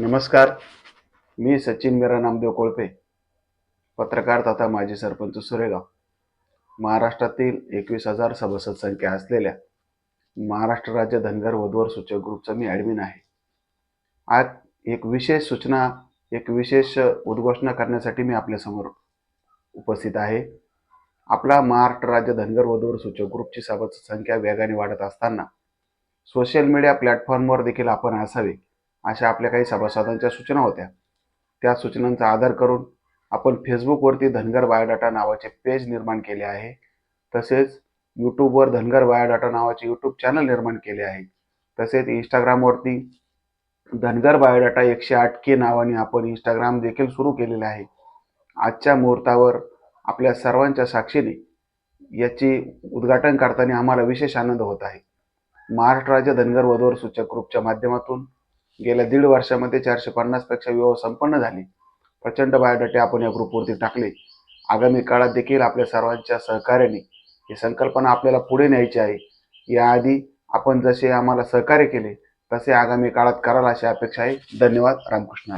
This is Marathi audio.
नमस्कार. मी सचिन मीरा नामदेव कोळपे पत्रकार तथा माजी सरपंच सुरेगाव. महाराष्ट्रातील एकवीस हजार सभासद संख्या असलेल्या महाराष्ट्र राज्य धनगर वधवर सूचक ग्रुपचा मी ॲडमिन आहे. आज एक विशेष सूचना एक विशेष उद्घोषणा करण्यासाठी मी आपल्यासमोर उपस्थित आहे. आपला महाराष्ट्र राज्य धनगर वधूर सूचक ग्रुपची सभासद संख्या वेगाने वाढत असताना सोशल मीडिया प्लॅटफॉर्मवर देखील आपण असावे. अशा आपल्या काही सभासदांच्या सूचना होत्या. त्या सूचनांचा आधार करून आपण फेसबुकवरती धनगर बायोडाटा नावाचे पेज निर्माण केले आहे. तसेच यूट्यूबवर धनगर बायोडाटा नावाचे यूट्यूब चॅनल निर्माण केले आहे. तसेच इंस्टाग्रामवरती धनगर बायोडाटा एकशे आठ के नावाने आपण इंस्टाग्राम देखील सुरू केलेले आहे. आजच्या मुहूर्तावर आपल्या सर्वांच्या साक्षीने याची उद्घाटन करताना आम्हाला विशेष आनंद होत आहे. महाराष्ट्र राज्य धनगर वधूवर सूचक ग्रुपच्या माध्यमातून गेल्या दीड वर्षामध्ये चारशे पन्नासपेक्षा विवाह संपन्न झाले. प्रचंड बायोडाटे आपण या ग्रुपवरती टाकले. आगामी काळात देखील आपल्या सर्वांच्या सहकार्याने ही संकल्पना आपल्याला पुढे न्यायची आहे. याआधी आपण जसे आम्हाला सहकार्य केले तसे आगामी काळात कराल अशी अपेक्षा आहे. धन्यवाद. रामकृष्ण.